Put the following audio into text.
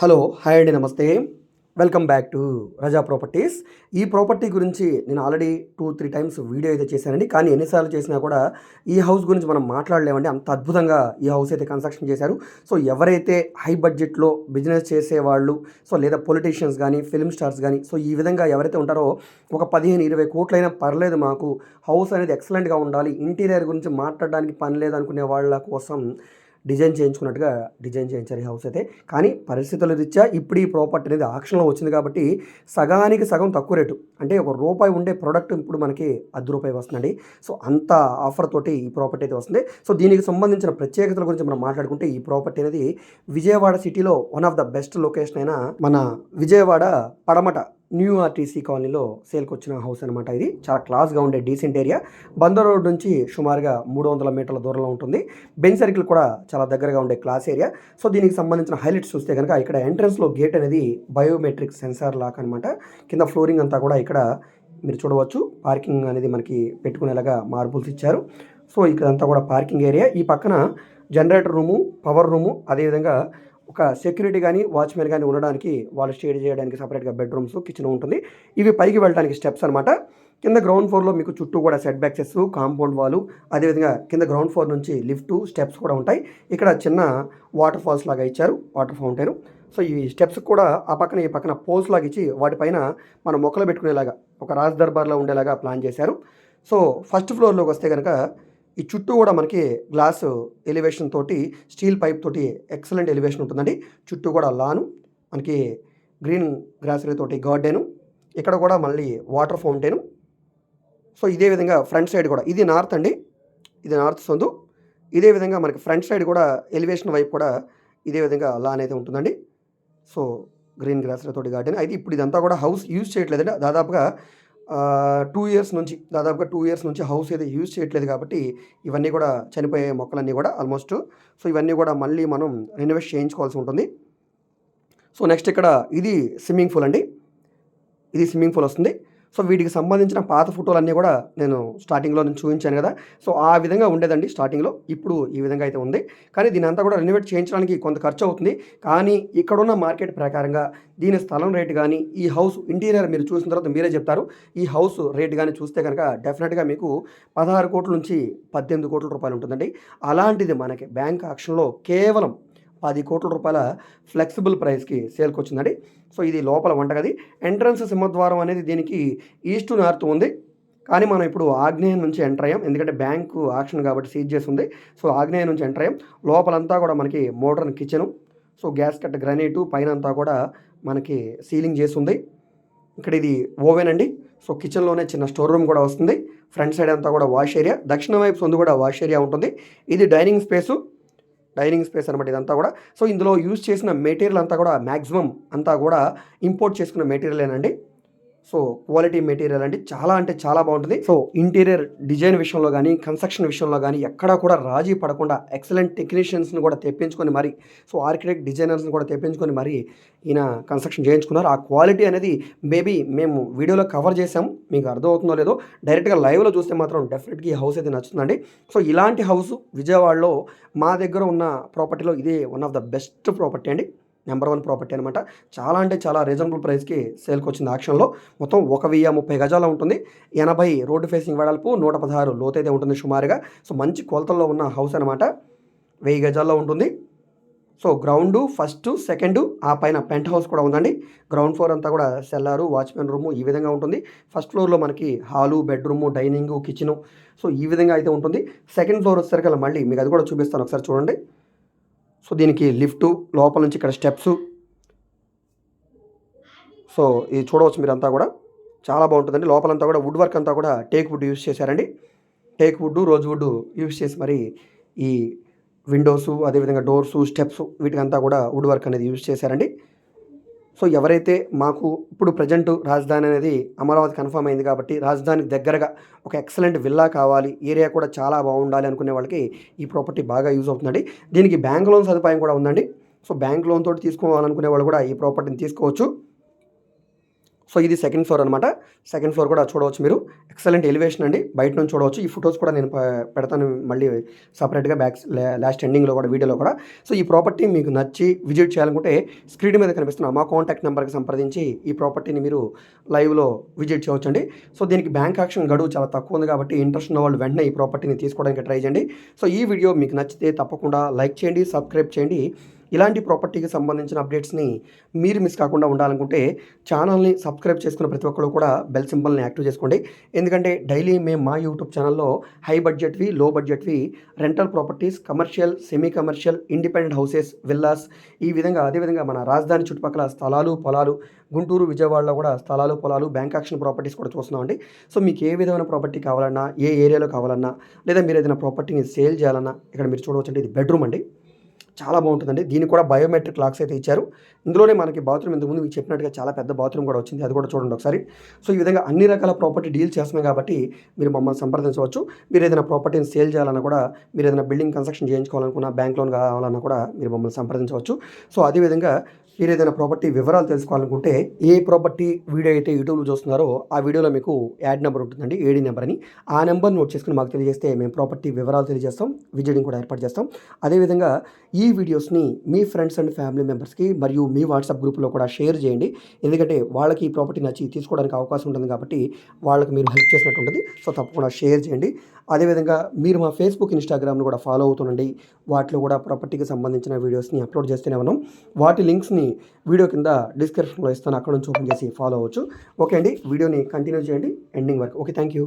Hello hi అండి నమస్తే. Welcome back to Raza properties ఈ ప్రాపర్టీ గురించి నేను already two three times video అయితే చేశానండి. కానీ ఎన్నిసార్లు చేసినా కూడా ఈ హౌస్ గురించి మనం మాట్లాడలేమండి. అంత అద్భుతంగా ఈ హౌస్ అయితే కన్స్ట్రక్షన్ చేశారు. సో ఎవరైతే హై బడ్జెట్లో బిజినెస్ చేసేవాళ్ళు సో లేదా పొలిటీషియన్స్ కానీ ఫిల్మ్ స్టార్స్ కానీ సో ఈ విధంగా ఎవరైతే ఉంటారో ఒక పదిహేను ఇరవై కోట్లైనా పర్లేదు మాకు. హౌస్ అనేది ఎక్సలెంట్గా ఉండాలి. ఇంటీరియర్ గురించి మాట్లాడడానికి పని లేదు అనుకునే వాళ్ళ కోసం డిజైన్ చేయించుకున్నట్టుగా డిజైన్ చేయించారు ఈ హౌస్ అయితే. కానీ పరిస్థితుల రీత్యా ఇప్పుడు ఈ ప్రాపర్టీ అనేది ఆక్షన్లో వచ్చింది కాబట్టి సగానికి సగం తక్కువ రేటు. అంటే ఒక రూపాయి ఉండే ప్రోడక్ట్ ఇప్పుడు మనకి అర్ధ రూపాయి వస్తుందండి. సో అంత ఆఫర్ తోటి ఈ ప్రాపర్టీ అయితే వస్తుంది. సో దీనికి సంబంధించిన ప్రత్యేకతల గురించి మనం మాట్లాడుకుంటే ఈ ప్రాపర్టీ అనేది విజయవాడ సిటీలో one of the best location అయిన మన విజయవాడ పడమట న్యూ ఆర్టీసీ కాలనీలో సేల్కి వచ్చిన హౌస్ అనమాట ఇది. చాలా క్లాస్గా ఉండే డీసెంట్ ఏరియా. బందర్ రోడ్ నుంచి సుమారుగా మూడు వందల మీటర్ల దూరంలో ఉంటుంది. బెన్ సర్కిల్ కూడా చాలా దగ్గరగా ఉండే క్లాస్ ఏరియా. సో దీనికి సంబంధించిన హైలైట్స్ చూస్తే కనుక ఇక్కడ ఎంట్రన్స్లో గేట్ అనేది బయోమెట్రిక్ సెన్సార్ లాక్ అనమాట కింద ఫ్లోరింగ్ అంతా కూడా ఇక్కడ మీరు చూడవచ్చు. పార్కింగ్ అనేది మనకి పెట్టుకునేలాగా మార్బుల్స్ ఇచ్చారు. సో ఇక్కడంతా కూడా పార్కింగ్ ఏరియా. ఈ పక్కన జనరేటర్ రూము పవర్ రూము అదేవిధంగా ఒక సెక్యూరిటీ కానీ వాచ్మెన్ కానీ ఉండడానికి వాళ్ళు స్టేడ్ చేయడానికి సపరేట్గా బెడ్రూమ్స్ కిచెన్ ఉంటుంది. ఇవి పైకి వెళ్ళడానికి స్టెప్స్ అనమాట కింద గ్రౌండ్ ఫ్లోర్లో మీకు చుట్టూ కూడా సెట్ బ్యాక్సెస్ కాంపౌండ్ వాలు అదేవిధంగా కింద గ్రౌండ్ ఫ్లోర్ నుంచి లిఫ్ట్ స్టెప్స్ కూడా ఉంటాయి. ఇక్కడ చిన్న వాటర్ ఫాల్స్ లాగా ఇచ్చారు వాటర్ ఫౌంటైన్. సో ఈ స్టెప్స్ కూడా ఆ పక్కన ఈ పక్కన పోల్స్ లాగా ఇచ్చి వాటిపైన మనం మొక్కలు పెట్టుకునేలాగా ఒక రాజ్ దర్బార్లో ఉండేలాగా ప్లాన్ చేశారు. సో ఫస్ట్ ఫ్లోర్లోకి వస్తే కనుక ఈ చుట్టూ కూడా మనకి గ్లాస్ ఎలివేషన్ తోటి స్టీల్ పైప్ తోటి ఎక్సలెంట్ ఎలివేషన్ ఉంటుందండి. చుట్టూ కూడా లాను మనకి గ్రీన్ గ్రాసరీ తోటి గార్డెను ఇక్కడ కూడా మళ్ళీ వాటర్ ఫౌంటైను. సో ఇదే విధంగా ఫ్రంట్ సైడ్ కూడా ఇది నార్త్ అండి ఇది నార్త్ సందు. ఇదే విధంగా మనకి ఫ్రంట్ సైడ్ కూడా ఎలివేషన్ వైపు కూడా ఇదే విధంగా లాన్ అయితే ఉంటుందండి. సో గ్రీన్ గ్రాసరీ తోటి గార్డెన్. అయితే ఇప్పుడు ఇదంతా కూడా హౌస్ యూజ్ చేయట్లేదండి. దాదాపుగా టూ ఇయర్స్ నుంచి దాదాపుగా టూ ఇయర్స్ నుంచి హౌస్ అయితే యూజ్ చేయట్లేదు కాబట్టి ఇవన్నీ కూడా చనిపోయే మొక్కలన్నీ కూడా ఆల్మోస్ట్ సో ఇవన్నీ కూడా మళ్ళీ మనం రెనోవేట్ చేయించుకోవాల్సి ఉంటుంది. సో నెక్స్ట్ ఇక్కడ ఇది స్విమ్మింగ్ పూల్ అండి. ఇది స్విమ్మింగ్ పూల్ వస్తుంది. సో వీటికి సంబంధించిన పాత ఫోటోలన్నీ కూడా నేను స్టార్టింగ్లో నేను చూపించాను కదా. సో ఆ విధంగా ఉండేదండి స్టార్టింగ్లో ఇప్పుడు ఈ విధంగా అయితే ఉంది. కానీ దీని అంతా కూడా రెనోవేట్ చేయించడానికి కొంత ఖర్చు అవుతుంది. కానీ ఇక్కడున్న మార్కెట్ ప్రకారంగా దీని స్థలం రేటు కానీ ఈ హౌస్ ఇంటీరియర్ మీరు చూసిన తర్వాత మీరే చెప్తారు. ఈ హౌస్ రేట్ కానీ చూస్తే కనుక డెఫినెట్గా మీకు పదహారు కోట్ల నుంచి పద్దెనిమిది కోట్ల రూపాయలు ఉంటుందండి. అలాంటిది మనకి బ్యాంక్ ఆక్షన్లో కేవలం పది కోట్ల రూపాయల ఫ్లెక్సిబుల్ ప్రైస్కి సేల్కి వచ్చిందండి. సో ఇది లోపల వంటగది. ఎంట్రన్స్ సింహద్వారం అనేది దీనికి ఈస్ట్ నార్త్ ఉంది. కానీ మనం ఇప్పుడు ఆగ్నేయం నుంచి ఎంటర్ అయ్యాం. ఎందుకంటే బ్యాంకు ఆక్షన్ కాబట్టి సీజ్ చేసి ఉంది. సో ఆగ్నేయం నుంచి ఎంటర్ అయ్యాం. లోపలంతా కూడా మనకి modern kitchen. So gas cut granite పైన అంతా కూడా మనకి సీలింగ్ చేసి ఉంది. ఇక్కడ ఇది ఓవెన్ అండి. సో కిచెన్లోనే చిన్న స్టోర్ రూమ్ కూడా వస్తుంది. ఫ్రంట్ సైడ్ అంతా కూడా వాష్ ఏరియా. దక్షిణ వైపు సొందు కూడా వాష్ ఏరియా ఉంటుంది. ఇది డైనింగ్ స్పేసు. డైనింగ్ స్పేస్ అనమాట ఇదంతా కూడా. సో ఇందులో యూజ్ చేసిన మెటీరియల్ అంతా కూడా మ్యాక్సిమం అంతా కూడా ఇంపోర్ట్ చేసుకున్న మెటీరియలేనండి. సో క్వాలిటీ మెటీరియల్ అండి. చాలా అంటే చాలా బాగుంటుంది. సో ఇంటీరియర్ డిజైన్ విషయంలో కానీ కన్స్ట్రక్షన్ విషయంలో కానీ ఎక్కడా కూడా రాజీ పడకుండా ఎక్సలెంట్ టెక్నీషియన్స్ని కూడా తెప్పించుకొని మరి సో ఆర్కిటెక్ట్ డిజైనర్స్ని కూడా తెప్పించుకొని మరి ఈయన కన్స్ట్రక్షన్ చేయించుకున్నారు. ఆ క్వాలిటీ అనేది మేబీ మేము వీడియోలో కవర్ చేసాము మీకు అర్థమవుతుందో లేదో డైరెక్ట్గా లైవ్లో చూస్తే మాత్రం డెఫినెట్గా ఈ హౌస్ అయితే నచ్చుతుందండి. సో ఇలాంటి హౌస్ విజయవాడలో మా దగ్గర ఉన్న ప్రాపర్టీలో ఇదే one of the best property అండి. నెంబర్ వన్ ప్రాపర్టీ అనమాట చాలా అంటే చాలా రీజనబుల్ ప్రైస్కి సేల్కి వచ్చింది ఆక్షన్లో మొత్తం ఒక వెయ్యి ముప్పై గజాల ఉంటుంది. ఎనభై రోడ్డు ఫేసింగ్ వెడల్పు నూట పదహారు లోతైతే ఉంటుంది సుమారుగా. సో మంచి కొలతల్లో ఉన్న హౌస్ అనమాట వెయ్యి గజాల్లో ఉంటుంది. సో గ్రౌండ్ ఫస్ట్ సెకండ్ ఆ పైన పెంట్ హౌస్ కూడా ఉందండి. గ్రౌండ్ ఫ్లోర్ అంతా కూడా సెల్లారు వాచ్మెన్ రూము ఈ విధంగా ఉంటుంది. ఫస్ట్ ఫ్లోర్లో మనకి hall bedroom dining kitchen. So ఈ విధంగా అయితే ఉంటుంది. సెకండ్ ఫ్లోర్ వచ్చేసరికి మళ్ళీ మీకు అది కూడా చూపిస్తాను. ఒకసారి చూడండి. సో దీనికి లిఫ్ట్ లోపల నుంచి ఇక్కడ స్టెప్స్. సో ఇది చూడవచ్చు మీరంతా కూడా. చాలా బాగుంటుందండి. లోపలంతా కూడా వుడ్ వర్క్ అంతా కూడా టేక్ వుడ్ యూస్ చేశారండి. Teak wood rose wood use చేసి మరి ఈ విండోస్ అదేవిధంగా డోర్స్ స్టెప్స్ వీటికంతా కూడా వుడ్ వర్క్ అనేది యూజ్ చేశారండి. సో ఎవరైతే మాకు ఇప్పుడు ప్రజెంట్ రాజధాని అనేది అమరావతి కన్ఫర్మ్ అయింది కాబట్టి రాజధానికి దగ్గరగా ఒక ఎక్సలెంట్ విల్లా కావాలి ఏరియా కూడా చాలా బాగుండాలి అనుకునే వాళ్ళకి ఈ ప్రాపర్టీ బాగా యూజ్ అవుతుందండి. దీనికి బ్యాంక్ లోన్ సదుపాయం కూడా ఉందండి. సో బ్యాంక్ లోన్ తోటి తీసుకోవాలనుకునే వాళ్ళు కూడా ఈ ప్రాపర్టీని తీసుకోవచ్చు. సో ఇది సెకండ్ ఫ్లోర్ అనమాట. సెకండ్ ఫ్లోర్ కూడా చూడవచ్చు మీరు. ఎక్సలెంట్ ఎలివేషన్ అండి. బయట నుంచి చూడవచ్చు. ఈ ఫొటోస్ కూడా నేను పెడతాను మళ్ళీ సపరేట్గా బ్యాక్ లాస్ట్ ఎండింగ్లో కూడా వీడియోలో కూడా. సో ఈ ప్రాపర్టీ మీకు నచ్చి విజిట్ చేయాలనుకుంటే స్క్రీన్ మీద కనిపిస్తున్న మా కాంటాక్ట్ నెంబర్కి సంప్రదించి ఈ ప్రాపర్టీని మీరు లైవ్లో విజిట్ చేయవచ్చండి. సో దీనికి బ్యాంక్ యాక్షన్ గడువు చాలా తక్కువ ఉంది కాబట్టి ఇంట్రెస్ట్ ఉన్న వాళ్ళు వెంటనే ఈ ప్రాపర్టీని తీసుకోవడానికి ట్రై చేయండి. సో ఈ వీడియో మీకు నచ్చితే తప్పకుండా లైక్ చేయండి సబ్స్క్రైబ్ చేయండి. ఇలాంటి ప్రాపర్టీకి సంబంధించిన అప్డేట్స్ని మీరు మిస్ కాకుండా ఉండాలనుకుంటే ఛానల్ని సబ్స్క్రైబ్ చేసుకున్న ప్రతి ఒక్కరు కూడా బెల్ సింబల్ని యాక్టివ్ చేసుకోండి. ఎందుకంటే డైలీ మేము మా యూట్యూబ్ ఛానల్లో హై బడ్జెట్వి low బడ్జెట్వి rental properties commercial semi commercial independent houses villas ఈ విధంగా అదేవిధంగా మన రాజధాని చుట్టుపక్కల స్థలాలు పొలాలు గుంటూరు విజయవాడలో కూడా స్థలాలు పొలాలు బ్యాంక్ యాక్షన్ ప్రాపర్టీస్ కూడా చూస్తున్నామండి. సో మీకు ఏ విధమైన ప్రాపర్టీ కావాలన్నా ఏ ఏరియాలో కావాలన్నా లేదా మీరు ఏదైనా ప్రాపర్టీని సేల్ చేయాలన్నా ఇక్కడ మీరు చూడవచ్చు ఇది బెడ్రూమ్ అండి. చాలా బాగుంటుందండి. దీనికి కూడా బయోమెట్రిక్ లాక్స్ అయితే ఇచ్చారు. ఇందులోనే మనకి బాత్రూమ్ ఇంతకుముందు మీకు చెప్పినట్టుగా చాలా పెద్ద బాత్రూమ్ కూడా వచ్చింది. అది కూడా చూడండి ఒకసారి. సో ఈ విధంగా అన్ని రకాల ప్రాపర్టీ డీల్ చేస్తున్నాం కాబట్టి మీరు మమ్మల్ని సంప్రదించవచ్చు. మీరు ఏదైనా ప్రాపర్టీని సేల్ చేయాలన్నా కూడా మీరు ఏదైనా బిల్డింగ్ కన్స్ట్రక్షన్ చేయించుకోవాలనుకున్నా బ్యాంక్ లోన్ కావాలన్నా కూడా మీరు మమ్మల్ని సంప్రదించవచ్చు. సో అదేవిధంగా మీరు ఏదైనా ప్రాపర్టీ వివరాలు తెలుసుకోవాలనుకుంటే ఏ ప్రాపర్టీ వీడియో అయితే యూట్యూబ్లో చూస్తున్నారో ఆ వీడియోలో మీకు యాడ్ నెంబర్ ఉంటుందండి ఏడీ నెంబర్ అని. ఆ నెంబర్ నోట్ చేసుకుని మాకు తెలియజేస్తే మేము ప్రాపర్టీ వివరాలు తెలియజేస్తాం విజిటింగ్ కూడా ఏర్పాటు చేస్తాం. అదేవిధంగా ఈ వీడియోస్ని మీ ఫ్రెండ్స్ అండ్ ఫ్యామిలీ మెంబర్స్కి మరియు మీ వాట్సాప్ గ్రూప్లో కూడా షేర్ చేయండి. ఎందుకంటే వాళ్ళకి ఈ ప్రాపర్టీ నచ్చి తీసుకోవడానికి అవకాశం ఉంటుంది కాబట్టి వాళ్ళకి మీరు హెల్ప్ చేసినట్టు ఉంటుంది. సో తప్పకుండా షేర్ చేయండి. అదేవిధంగా మీరు మా ఫేస్బుక్ ఇన్స్టాగ్రామ్ను కూడా ఫాలో అవుతుండండి. వాటిలో కూడా ప్రాపర్టీకి సంబంధించిన వీడియోస్ని అప్లోడ్ చేస్తూనే ఉన్నాం. వాటి లింక్స్ని వీడియో కింద డిస్క్రిప్షన్లో ఇస్తాను. అక్కడ నుంచి ఓపెన్ చేసి ఫాలో అవ్వచ్చు. ఓకే అండి. వీడియోని కంటిన్యూ చేయండి. ఎండింగ్ వరకు. Okay thank you